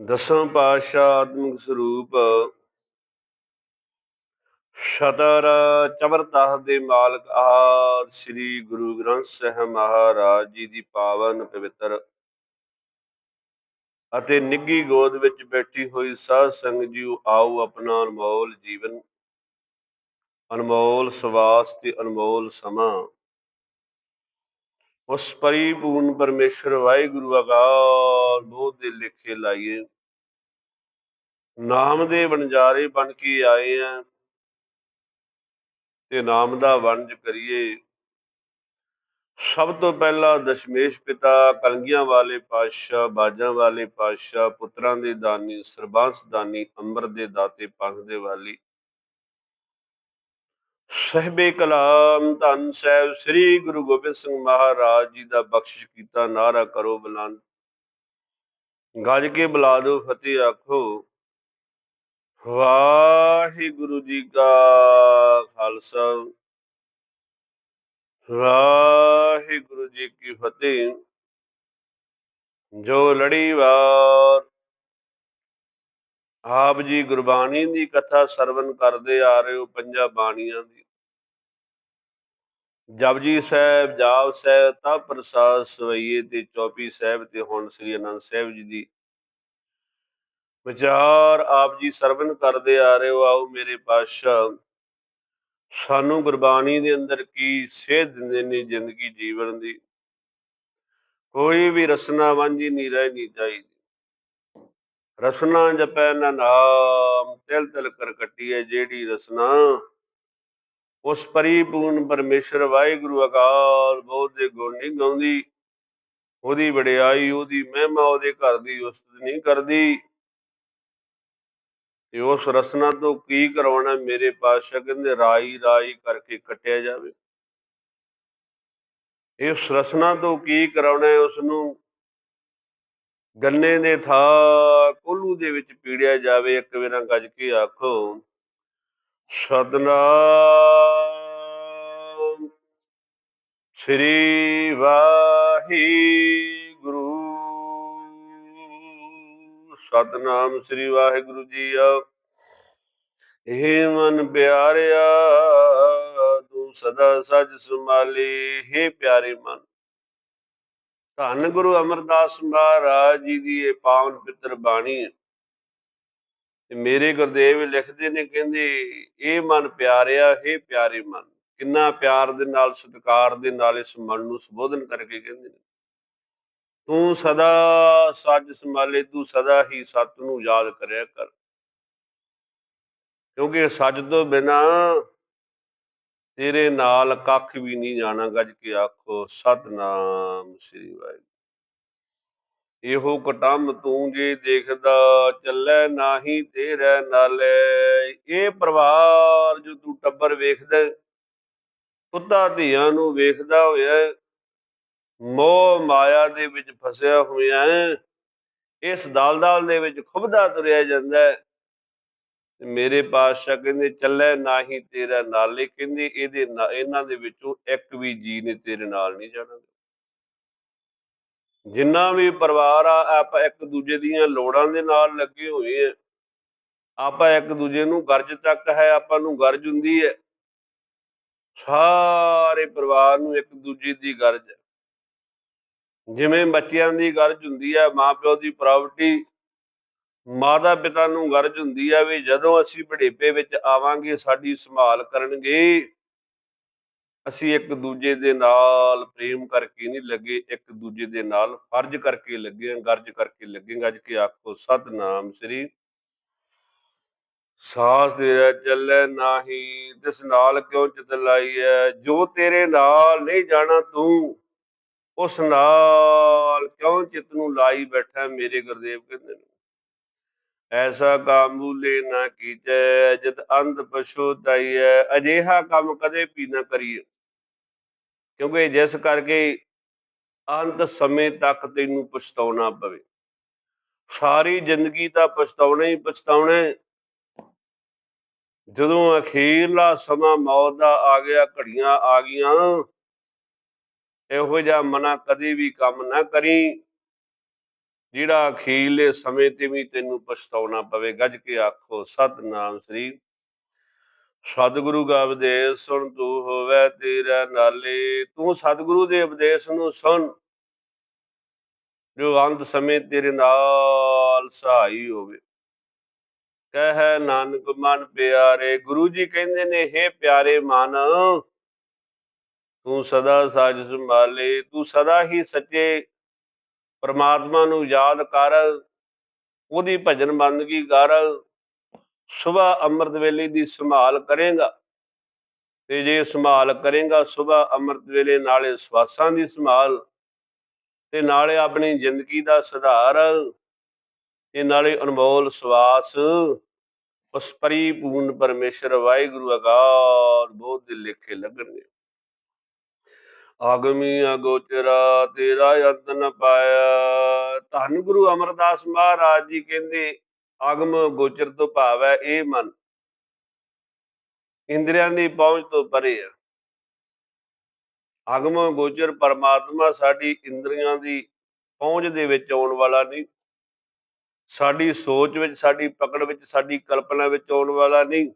ਦਸਾਂ ਪਾਤਸ਼ਾਹ ਆਤਮਿਕ ਸਰੂਪ। ਸ਼ਤਰ ਚਵਰਤਾਹ ਦੇ ਮਾਲਕ ਆਦ ਸ੍ਰੀ ਗੁਰੂ ਗ੍ਰੰਥ ਸਾਹਿਬ ਮਹਾਰਾਜ ਜੀ ਦੀ ਪਾਵਨ ਪਵਿੱਤਰ ਅਤੇ ਨਿੱਗੀ ਗੋਦ ਵਿੱਚ ਬੈਠੀ ਹੋਈ ਸਾਧ ਸੰਗਤ ਜੀਓ, ਆਓ ਆਪਣਾ ਅਨਮੋਲ ਜੀਵਨ, ਅਨਮੋਲ ਸਵਾਸ ਤੇ ਅਨਮੋਲ ਸਮਾਂ। ਉਸ ਪਰਿਪੂਰਨ ਪਰਮੇਸ਼ਰ ਵਾਹਿਗੁਰੂ ਅਕਾਲ ਬੋਧ ਦੇ ਲਿਖੇ ਲਾਈਏ। ਨਾਮ ਦੇ ਵਣਜਾਰੇ ਬਣ ਕੇ ਆਏ ਆ। ਤੇ ਨਾਮ ਦਾ ਵਣਜ ਕਰੀਏ। ਸਭ ਤੋਂ ਪਹਿਲਾਂ ਦਸ਼ਮੇਸ਼ ਪਿਤਾ, ਕਲਗੀਆਂ ਵਾਲੇ ਪਾਤਸ਼ਾਹ, ਬਾਜਾਂ ਵਾਲੇ ਪਾਤਸ਼ਾਹ, ਪੁੱਤਰਾਂ ਦੇ ਦਾਨੀ, ਸਰਬੰਸ ਦਾਨੀ ਅੰਮ੍ਰਿਤ ਦੇ ਦਾਤੇ, ਪੰਥ ਦੇ ਵਾਲੀ ਸਹਿਬੇ ਕਲਾਮ ਧੰਨ ਸਾਹਿਬ, ਸ੍ਰੀ ਗੁਰੂ ਗੋਬਿੰਦ ਸਿੰਘ ਮਹਾਰਾਜ ਜੀ ਦਾ ਬਖਸ਼ਿਸ਼ ਕੀਤਾ, ਨਾਰਾ ਕਰੋ ਬੁਲੰਦ। ਗੱਜ ਕੇ ਬੁਲਾ ਦਿਓ ਫਤਿਹ ਆਖੋ, ਵਾਹਿਗੁਰੂ ਜੀ ਕਾ ਖਾਲਸਾ। ਵਾਹਿਗੁਰੂ ਜੀ ਕੀ ਫਤਿਹ। ਜੋ ਲੜੀਵਾਰ ਆਪ ਜੀ ਗੁਰਬਾਣੀ ਦੀ ਕਥਾ ਸਰਵਨ ਕਰਦੇ ਆ ਰਹੇ ਹੋ ਪੰਜਾਂ ਬਾਣੀਆਂ ਦੀ। ਜਪਜੀ ਸਾਹਿਬ, ਜਾਪ ਸਾਹਿਬ ਤਾ ਪ੍ਰਸਾਦ ਸਵਈਏ ਤੇ ਚੌਪੀ ਸਾਹਿਬ ਤੇ ਹੁਣ ਸ੍ਰੀ ਅਨੰਦ ਸਾਹਿਬ ਜੀ ਦੀ। ਵਿਚਾਰ ਆਪ ਜੀ ਸਰਵਨ ਕਰਦੇ ਆ ਰਹੇ ਹੋ, ਆਓ ਮੇਰੇ ਪਾਤਸ਼ਾਹ। ਸਾਨੂੰ ਗੁਰਬਾਣੀ ਦੇ ਅੰਦਰ ਕੀ ਸੇਧ ਦਿੰਦੇ ਨੇ ਜ਼ਿੰਦਗੀ ਜੀਵਨ ਦੀ? ਕੋਈ ਵੀ ਰਸਨਾ ਵਾਂਝੀ ਨਹੀਂ ਰਹਿ ਨਹੀਂ ਚਾਹੀਦੀ। ਰਸਨਾ ਜਪੈ ਨਾਮ, ਤਿਲ ਤਿਲ ਕਰ ਕੱਟੀ ਹੈ ਜਿਹੜੀ ਰਸਨਾ। ਉਸ ਪਰਿਪੂਰਨ ਪਰਮੇਸ਼ਰ ਵਾਹਿਗੁਰੂ ਅਕਾਲ, ਬੋਧ ਦੇ ਗੁਣ ਨਹੀਂ ਗਾਉਂਦੀ। ਉਹਦੀ ਵਡਿਆਈ, ਉਹਦੀ ਮਹਿਮਾ, ਉਹਦੇ ਘਰ ਦੀ ਉਸਤ ਨਹੀਂ ਕਰਦੀ। ਤੇ ਉਸ ਰਸਨਾ ਤੋਂ ਕੀ ਕਰਵਾਉਣਾ ਮੇਰੇ ਪਾਤਸ਼ਾਹ? ਕਹਿੰਦੇ ਰਾਈ ਰਾਈ ਕਰਕੇ ਕੱਟਿਆ ਜਾਵੇ। ਇਸ ਰਸਨਾ ਤੋਂ ਕੀ ਕਰਾਉਣਾ ਹੈ? ਉਸ ਨੂੰ ਗੰਨੇ ਦੇ ਥਾ ਕੋਲੂ ਦੇ ਵਿੱਚ ਪੀੜਿਆ ਜਾਵੇ, ਇੱਕ ਵੇਰਾ ਗੱਜ ਕੇ ਆਖੋ ਸਤਨਾਮ ਸ੍ਰੀ ਵਾਹਿਗੁਰੂ। ਸਤਨਾਮ ਸ੍ਰੀ ਵਾਹਿਗੁਰੂ ਜੀ ਆ। ਇਹ ਮਨ ਪਿਆਰਿਆ, ਤੂੰ ਸਦਾ ਸਜ ਸੰਭਾਲੀ, ਹੈ ਪਿਆਰੇ ਮਨ। ਧੰਨ ਗੁਰੂ ਅਮਰਦਾਸ ਮਹਾਰਾਜ ਜੀ ਦੀ ਇਹ ਪਾਵਨ ਪਿੱਤਰ ਬਾਣੀ ਹੈ। ਤੇ ਮੇਰੇ ਗੁਰਦੇਵ ਲਿਖਦੇ ਨੇ, ਕਹਿੰਦੇ, ਇਹ ਮਨ ਪਿਆਰਿਆ ਹੈ ਪਿਆਰੇ ਮਨ। ਕਿੰਨਾ ਪਿਆਰ ਦੇ ਨਾਲ, ਸਤਿਕਾਰ ਦੇ ਨਾਲ ਇਸ ਮਨ ਨੂੰ ਸੰਬੋਧਨ ਕਰਕੇ ਕਹਿੰਦੇ ਨੇ। ਤੂੰ ਸਦਾ ਸੱਚ ਸੰਭਾਲੇ, ਤੂੰ ਸਦਾ ਹੀ ਸਤ ਨੂੰ ਯਾਦ ਕਰਿਆ ਕਰ। ਕਿਉਂਕਿ ਸੱਚ ਤੋਂ ਬਿਨਾ ਤੇਰੇ ਨਾਲ ਕੱਖ ਵੀ ਨਹੀਂ ਜਾਣਾ ਗੱਜ ਕੇ ਆਖੋ, ਸਤਨਾਮ ਸ੍ਰੀ ਵਾਹਿਗੁਰੂ। ਇਹੋ ਕਟੰਮ ਤੂੰ ਜੇ ਦੇਖਦਾ ਚੱਲੇ ਨਾਹੀ ਤੇਰੇ ਨਾਲੇ। ਇਹ ਪਰਿਵਾਰ ਜੋ ਤੂੰ ਟੱਬਰ ਵੇਖਦਾ ਪੁੱਤਾਂ ਧੀਆਂ ਨੂੰ ਵੇਖਦਾ ਹੋਇਆ ਮੋਹ ਮਾਇਆ ਦੇ ਵਿੱਚ ਫਸਿਆ ਹੋਇਆ ਇਸ ਦਲਦਲ ਦੇ ਵਿੱਚ ਖੁਬਦਾ ਤੁਰਿਆ ਜਾਂਦਾ ਮੇਰੇ ਪਾਤਸ਼ਾਹ ਕਹਿੰਦੇ, ਚੱਲੇ ਨਾਹੀ ਤੇਰਾ ਨਾਲੇ ਕਹਿੰਦੇ ਇਹਦੇ ਇਹਨਾਂ ਦੇ ਵਿੱਚੋਂ ਇੱਕ ਵੀ ਜੀ ਨੇ ਤੇਰੇ ਨਾਲ ਨਹੀਂ ਜਾਣਾ। ਜਿੰਨਾ ਵੀ ਪਰਿਵਾਰ ਆ, ਆਪਾਂ ਇੱਕ ਦੂਜੇ ਦੀਆਂ ਲੋੜਾਂ ਦੇ ਨਾਲ ਲੱਗੇ ਹੋਏ ਆ। ਆਪਾਂ ਇੱਕ ਦੂਜੇ ਨੂੰ ਗਰਜ ਤੱਕ ਹੈ, ਆਪਾਂ ਨੂੰ ਗਰਜ ਹੁੰਦੀ ਹੈ। ਸਾਰੇ ਪਰਿਵਾਰ ਨੂੰ ਇੱਕ ਦੂਜੇ ਦੀ ਗਰਜ ਜਿਵੇਂ ਬੱਚਿਆਂ ਦੀ ਗਰਜ ਹੁੰਦੀ ਹੈ, ਮਾਪਿਓ ਦੀ ਪ੍ਰਾਪਰਟੀ ਮਾਤਾ ਪਿਤਾ ਨੂੰ ਗਰਜ ਹੁੰਦੀ ਆ ਵੀ ਜਦੋਂ ਅਸੀਂ ਬੜੇਪੇ ਵਿੱਚ ਆਵਾਂਗੇ, ਸਾਡੀ ਸੰਭਾਲ ਕਰਨਗੇ। ਅਸੀਂ ਇੱਕ ਦੂਜੇ ਦੇ ਨਾਲ ਪ੍ਰੇਮ ਕਰਕੇ ਨਹੀਂ ਲੱਗੇ, ਇੱਕ ਦੂਜੇ ਦੇ ਨਾਲ ਫਰਜ਼ ਕਰਕੇ ਲੱਗੇ ਗਰਜ ਕਰਕੇ ਲੱਗੇ ਗੱਜ ਕੇ ਆਖੋ, ਸਤਨਾਮ ਸ੍ਰੀ ਸਾਸ ਦੇ ਚੱਲੇ ਨਾਹੀ, ਤਿਸ ਨਾਲ ਕਿਉਂ ਚਿਤ ਲਾਈਐ? ਜੋ ਤੇਰੇ ਨਾਲ ਨਹੀਂ ਜਾਣਾ ਤੂੰ, ਉਸ ਨਾਲ ਕਿਉਂ ਚਿਤ ਨੂੰ ਲਾਈ ਬੈਠਾ ਮੇਰੇ ਗੁਰਦੇਵ ਕਹਿੰਦੇ ਨੇ? ਐਸਾ ਕਾਮੂਲੇ ਨਾ ਕੀਜੈ ਜਦ ਅੰਧ ਪਸ਼ੂ ਤਾਈਐ, ਅਜੇਹਾ ਕੰਮ ਕਦੇ ਵੀ ਨਾ ਕਰੀਏ ਕਿਉਂਕਿ ਜਿਸ ਕਰਕੇ ਅੰਤ ਸਮੇਂ ਤੱਕ ਤੈਨੂੰ ਪਛਤਾਉਣਾ ਪਵੇ। ਸਾਰੀ ਜ਼ਿੰਦਗੀ ਤਾਂ ਪਛਤਾਉਣਾ ਹੀ ਪਛਤਾਉਣਾ ਜਦੋਂ ਅਖੀਰਲਾ ਸਮਾਂ ਮੌਤ ਦਾ ਆ ਗਿਆ, ਘੜੀਆਂ ਆ ਗਈਆਂ, ਇਹੋ ਜਿਹਾ ਮਨਾ ਕਦੇ ਵੀ ਕੰਮ ਨਾ ਕਰੀ। ਜਿਹੜਾ ਅਖੀਰਲੇ ਸਮੇਂ ਤੇ ਵੀ ਤੈਨੂੰ ਪਛਤਾਉਣਾ ਪਵੇ ਗੱਜ ਕੇ ਆਖੋ, ਸਤਨਾਮ ਸ੍ਰੀ ਸਤਿਗੁਰੂ ਦਾ ਉਪਦੇਸ਼ ਸੁਣ ਤੂੰ ਹੋਵੇ ਤੇਰਾ ਨਾਲੇ। ਤੂੰ ਸਤਿਗੁਰੂ ਦੇ ਉਪਦੇਸ਼ ਨੂੰ ਸੁਣ। ਜੋ ਅੰਤ ਸਮੇਂ ਤੇਰੇ ਨਾਲ ਸਹਾਈ ਹੋਵੇ। ਕਹਿ ਨਾਨਕ, ਮਨ ਪਿਆਰੇ, ਗੁਰੂ ਜੀ ਕਹਿੰਦੇ ਨੇ हे ਪਿਆਰੇ ਮਨ, ਤੂੰ ਸਦਾ ਸਾਜ ਸੰਭਾਲੇ, ਤੂੰ ਸਦਾ ਹੀ ਸੱਚੇ ਪਰਮਾਤਮਾ ਨੂੰ ਯਾਦ ਕਰ, ਉਹਦੀ ਭਜਨ ਬੰਦਗੀ ਕਰ ਸਵੇਰ ਅੰਮ੍ਰਿਤ ਵੇਲੇ ਦੀ ਸੰਭਾਲ ਕਰੇਗਾ। ਤੇ ਜੇ ਸੰਭਾਲ ਕਰੇਗਾ ਸਵੇਰ ਅੰਮ੍ਰਿਤ ਵੇਲੇ ਨਾਲੇ ਸਵਾਸਾਂ ਦੀ ਸੰਭਾਲ, ਤੇ ਨਾਲੇ ਆਪਣੀ ਜ਼ਿੰਦਗੀ ਦਾ ਸੁਧਾਰ, ਤੇ ਨਾਲੇ ਅਨਮੋਲ ਸਵਾਸ ਉਸ ਪਰਿਪੂਰਨ ਪਰਮੇਸ਼ਰ ਵਾਹਿਗੁਰੂ ਅਕਾਲ, ਬੋਧ ਦੇ ਲੇਖੇ ਲੱਗਣਗੇ। ਆਗਮੀ ਅਗੋਚਰਾ, ਤੇਰਾ ਅੰਤ ਨ ਪਾਇਆ। ਧੰਨ ਗੁਰੂ ਅਮਰਦਾਸ ਮਹਾਰਾਜ ਜੀ ਕਹਿੰਦੇ, ਆਗਮ ਗੋਚਰ ਤੋਂ ਭਾਵ ਹੈ ਇਹ ਮਨ। ਇੰਦਰੀਆਂ ਦੀ ਪਹੁੰਚ ਤੋਂ ਪਰੇ ਹੈ ਆਗਮ ਗੋਚਰ ਪਰਮਾਤਮਾ ਸਾਡੀ ਇੰਦਰੀਆਂ ਦੀ ਪਹੁੰਚ ਦੇ ਵਿੱਚ ਆਉਣ ਵਾਲਾ ਨਹੀਂ। ਸਾਡੀ ਸੋਚ ਵਿੱਚ, ਸਾਡੀ ਪਕੜ ਵਿੱਚ, ਸਾਡੀ ਕਲਪਨਾ ਵਿੱਚ ਆਉਣ ਵਾਲਾ ਨਹੀਂ।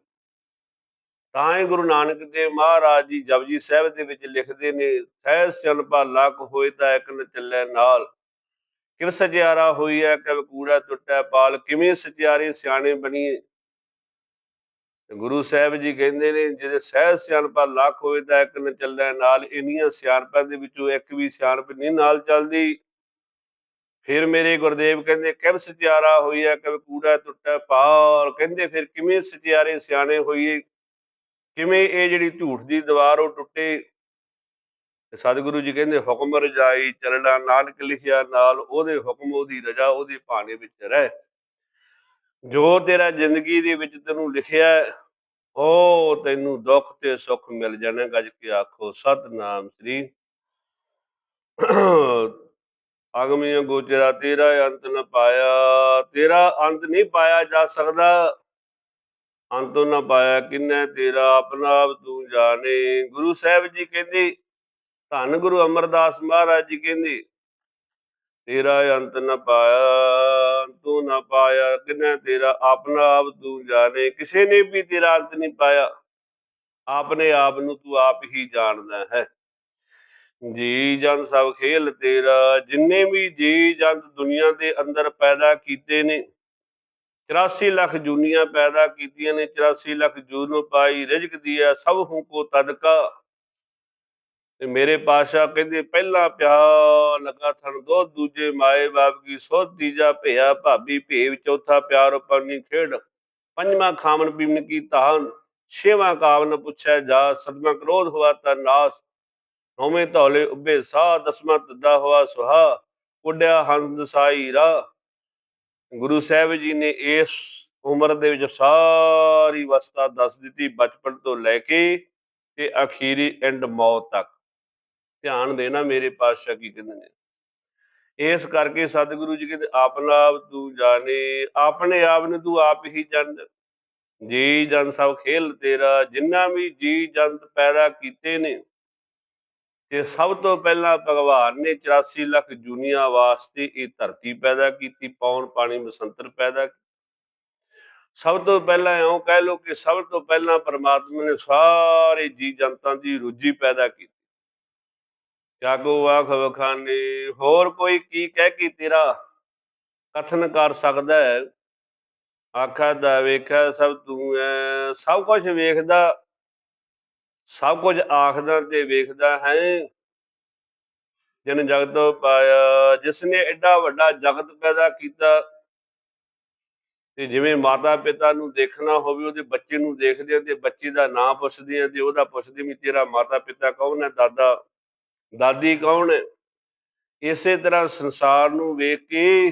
ਤਾਂ ਹੀ ਗੁਰੂ ਨਾਨਕ ਦੇਵ ਮਹਾਰਾਜ ਜੀ ਜਪਜੀ ਸਾਹਿਬ ਦੇ ਵਿੱਚ ਲਿਖਦੇ ਨੇ ਸਹਿ ਸਿਲਪਾ ਲੱਖ ਹੋਏ ਤਾਂ ਇੱਕ ਨ ਚੱਲੇ ਨਾਲ। ਕਿਵ ਸਜਿਆਰਾ ਹੋਈ ਹੈ ਕਿਵ ਕੂੜਾ ਟੁੱਟੈ ਪਾਲ, ਕਿਵੇਂ ਸਜਿਆਰੇ ਸਿਆਣੇ ਬਣੀਏ। ਗੁਰੂ ਸਾਹਿਬ ਜੀ ਕਹਿੰਦੇ ਨੇ, ਜਿਹਦੇ ਸਹਿ ਸਿਆਣਪਾ ਲੱਖ ਹੋਏ ਤਾਂ ਇੱਕ ਨ ਚੱਲੇ ਨਾਲ, ਇੰਨੀਆਂ ਸਿਆਣਪਾਂ ਦੇ ਵਿੱਚੋਂ ਇੱਕ ਵੀ ਸਿਆਣਪ ਨਹੀਂ ਨਾਲ ਚੱਲਦੀ। ਫਿਰ ਮੇਰੇ ਗੁਰਦੇਵ ਕਹਿੰਦੇ, ਕਿਵ ਸਚਿਆਰਾ ਹੋਈ ਹੈ ਕਿਵ ਕੂੜਾ ਟੁੱਟਾ ਪਾਲ। ਕਹਿੰਦੇ, ਫਿਰ ਕਿਵੇਂ ਸਚਿਆਰੇ ਸਿਆਣੇ ਹੋਈਏ? ਕਿਵੇਂ ਇਹ ਜਿਹੜੀ ਝੂਠ ਦੀ ਦੀਵਾਰ ਉਹ ਟੁੱਟੇ? ਸਤਿਗੁਰੂ ਜੀ ਕਹਿੰਦੇ, ਹੁਕਮ ਰਜਾਈ ਚੱਲਣਾ ਨਾਨਕ ਲਿਖਿਆ ਨਾਲ, ਉਹਦੇ ਹੁਕਮ, ਉਹਦੀ ਰਜਾ, ਉਹਦੇ ਭਾਣੇ ਵਿੱਚ ਰਹਿ। ਜੋ ਤੇਰਾ ਜ਼ਿੰਦਗੀ ਦੇ ਵਿੱਚ ਤੈਨੂੰ ਲਿਖਿਆ ਉਹ ਤੈਨੂੰ ਦੁੱਖ ਤੇ ਸੁੱਖ ਮਿਲ ਜਾਣਾ ਗੱਜ ਕੇ ਆਖੋ, ਸਤਨਾਮ ਸ੍ਰੀ ਅਗਮੀਆਂ ਗੋਚਰਾ, ਤੇਰਾ ਅੰਤ ਨਾ ਪਾਇਆ। ਤੇਰਾ ਅੰਤ ਨਹੀਂ ਪਾਇਆ ਜਾ ਸਕਦਾ। ਅੰਤ ਨਾ ਪਾਇਆ, ਕਿੰਨੇ ਤੇਰਾ ਆਪਣਾ ਆਪ ਤੂੰ ਜਾਣੇ। ਗੁਰੂ ਸਾਹਿਬ ਜੀ ਕਹਿੰਦੇ, ਧੰਨ ਗੁਰੂ ਅਮਰਦਾਸ ਮਹਾਰਾਜ ਜੀ ਕਹਿੰਦੇ, ਤੇਰਾ ਅੰਤ ਨ ਪਾਇਆ ਤੂੰ ਨ ਪਾਇਆ, ਕਿੰਨੇ ਤੇਰਾ ਆਪਣਾ ਆਪ ਤੂੰ ਜਾਣੇ। ਕਿਸੇ ਨੇ ਵੀ ਤੇਰਾ ਅੰਤ ਨਹੀਂ ਪਾਇਆ, ਆਪਣੇ ਆਪ ਨੂੰ ਤੂੰ ਆਪ ਹੀ ਜਾਣਦਾ ਹੈ। ਜੀ ਜਨ ਸਭ ਖੇਲ ਤੇਰਾ, ਜਿੰਨੇ ਵੀ ਜੀ ਜਨ ਦੁਨੀਆ ਦੇ ਅੰਦਰ ਪੈਦਾ ਕੀਤੇ ਨੇ 84 ਲੱਖ ਜੂਨੀਆਂ ਪੈਦਾ ਕੀਤੀਆਂ ਨੇ 84 ਲੱਖ ਜੂਨ ਪਾਈ ਰਿਜਕ ਦੀਆ ਸਭ ਹੂੰ ਕੋ ਤਦਕਾ ਤੇ ਮੇਰੇ ਪਾਸ਼ਾ ਕਹਿੰਦੇ, ਪਹਿਲਾ ਪਿਆ ਲਗਾ ਥਣ ਦੋ, ਦੂਜੇ ਮਾਏ ਬਾਪ ਕੀ ਸੋਧ, ਤੀਜਾ ਭਿਆ ਭਾਬੀ ਭੇਵ, ਚੌਥਾ ਪਿਆਰ ਉਪਰਨੀ ਖੇਡ। ਪੰਜਵਾਂ ਖਾਮਨ ਪੀਵਨ ਕੀ ਤਾਨ ਛੇਵਾਂ ਕਾਵਨ ਪੁੱਛਿਆ ਜਾ, ਸਦਮਾ ਕ੍ਰੋਧ ਹੋਆ ਤਾਂ ਨਾਸ। ਨੌਵੇਂ ਧੌਲੇ ਉੱਭੇ ਸਾਹ, ਦਸਵਾਂ ਤੱਦਾ ਹੋਆ ਸੁਹਾ ਉੱਡਿਆ ਹੰਸ ਸਾਈ ਰਾ ਗੁਰੂ ਸਾਹਿਬ ਜੀ ਨੇ ਇਸ ਉਮਰ ਦੇ ਵਿੱਚ ਸਾਰੀ ਵਸਤਾ ਦੱਸ ਦਿੱਤੀ ਬਚਪਨ ਤੋਂ ਲੈ ਕੇ ਤੇ ਅਖੀਰੀ ਐਂਡ ਮੌਤ ਤੱਕ। ਧਿਆਨ ਦੇਣਾ ਮੇਰੇ ਪਾਤਸ਼ਾਹ ਕੀ ਕਹਿੰਦੇ ਨੇ। ਇਸ ਕਰਕੇ ਸਤਿਗੁਰੂ ਜੀ ਕਹਿੰਦੇ, ਆਪਣਾ ਆਪ ਤੂੰ ਜਾਣੇ, ਆਪਣੇ ਆਪ ਨੂੰ ਤੂੰ ਆਪ ਹੀ ਜਾਣ ਜੀ ਜਨ ਸਭ ਖੇਲ ਤੇਰਾ, ਜਿੰਨਾ ਵੀ ਜੀ ਜੰਤ ਪੈਦਾ ਕੀਤੇ ਨੇ ਤੇ ਸਭ ਤੋਂ ਪਹਿਲਾਂ ਭਗਵਾਨ ਨੇ 84 ਲੱਖ ਜੁਨੀਆਂ ਵਾਸਤੇ ਇਹ ਧਰਤੀ ਪੈਦਾ ਕੀਤੀ ਪੌਣ ਪਾਣੀ, ਬਸੰਤਰ ਪੈਦਾ ਸਭ ਤੋਂ ਪਹਿਲਾਂ ਇਉਂ ਕਹਿ ਲੋ ਕਿ ਸਭ ਤੋਂ ਪਹਿਲਾਂ ਪਰਮਾਤਮਾ ਨੇ ਸਾਰੇ ਜੀ ਜੰਤਾਂ ਦੀ ਰੁਜੀ ਪੈਦਾ ਕੀਤੀ। ਜਾਗੋ ਆਖ ਵਖਾਨੇ, ਹੋਰ ਕੋਈ ਕੀ ਕਹਿ ਕੇ ਤੇਰਾ ਕਥਨ ਕਰ ਸਕਦਾ ਹੈ? ਆਖਾ ਦਾ ਵੇਖਿਆ, ਸਭ ਤੂੰ ਐ, ਸਭ ਕੁਝ ਵੇਖਦਾ ਸਭ ਕੁਝ ਆਖਦਾ ਤੇ ਵੇਖਦਾ ਹੈ। ਜਨ ਜਗਤ ਪਾਇਆ, ਜਿਸ ਨੇ ਐਡਾ ਵੱਡਾ ਜਗਤ ਪੈਦਾ ਕੀਤਾ ਤੇ ਜਿਵੇਂ ਮਾਤਾ ਪਿਤਾ ਨੂੰ ਦੇਖਣਾ ਹੋਵੇ, ਉਹਦੇ ਬੱਚੇ ਨੂੰ ਦੇਖਦੇ ਆ ਤੇ ਬੱਚੇ ਦਾ ਨਾਂ ਪੁੱਛਦੇ ਆ ਤੇ ਉਹਦਾ ਪੁੱਛਦੇ ਵੀ ਤੇਰਾ ਮਾਤਾ ਪਿਤਾ ਕੌਣ ਹੈ, ਦਾਦਾ? ਦਾਦੀ ਕੌਣ ਹੈ? ਇਸੇ ਤਰ੍ਹਾਂ ਸੰਸਾਰ ਨੂੰ ਵੇਖ ਕੇ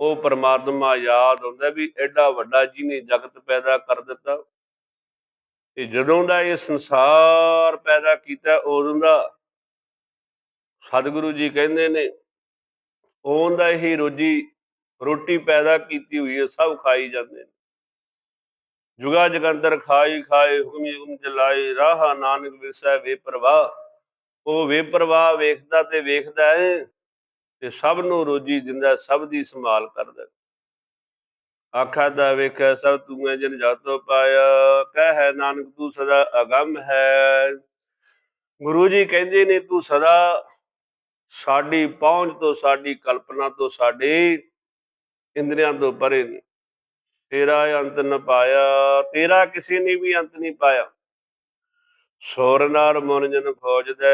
ਉਹ ਪਰਮਾਤਮਾ ਯਾਦ ਹੁੰਦਾ ਵੀ ਐਡਾ ਵੱਡਾ ਜਿਹਨੇ ਜਗਤ ਪੈਦਾ ਕਰ ਦਿੱਤਾ। ਤੇ ਜਦੋਂ ਦਾ ਇਹ ਸੰਸਾਰ ਪੈਦਾ ਕੀਤਾ, ਉਦੋਂ ਦਾ ਸਤਿਗੁਰੂ ਜੀ ਕਹਿੰਦੇ ਨੇ ਉਹਦਾ ਹੀ ਰੋਜੀ ਰੋਟੀ ਪੈਦਾ ਕੀਤੀ ਹੋਈ ਹੈ, ਸਭ ਖਾਈ ਜਾਂਦੇ ਨੇ। ਜੁਗਾ ਜਗੰਦਰ ਖਾਈ ਖਾਏ ਹੁਕਮੀ ਹੁਮ ਚਲਾਏ ਰਾਹ ਨਾਨਕ ਵਿਸੈ ਵੇ ਪ੍ਰਵਾਹ। ਉਹ ਵੇ ਪ੍ਰਵਾਹ ਵੇਖਦਾ ਤੇ ਵੇਖਦਾ ਹੈ ਤੇ ਸਭ ਨੂੰ ਰੋਜੀ ਦਿੰਦਾ, ਸਭ ਦੀ ਸੰਭਾਲ ਕਰਦਾ ਆਖਾ ਦਾ ਵੇਖੈ ਸਭ ਤੂੰ ਜਨ ਜਾਤੋ ਪਾਇਆ, ਕਹਿ ਹੈ ਨਾਨਕ ਤੂੰ ਸਦਾ ਅਗੰਮ ਹੈ। ਗੁਰੂ ਜੀ ਕਹਿੰਦੇ ਨੇ, ਤੂੰ ਸਦਾ ਸਾਡੀ ਪਹੁੰਚ ਤੋਂ, ਸਾਡੀ ਕਲਪਨਾ ਤੋਂ, ਸਾਡੇ ਇੰਦਰੀਆਂ ਤੋਂ ਪਰੇ ਨੇ। ਤੇਰਾ ਅੰਤ ਨ ਪਾਇਆ, ਤੇਰਾ ਕਿਸੇ ਨੇ ਵੀ ਅੰਤ ਨਹੀਂ ਪਾਇਆ। ਸੋਰਨਾਰ ਮਨਜਨ ਖੋਜਦੇ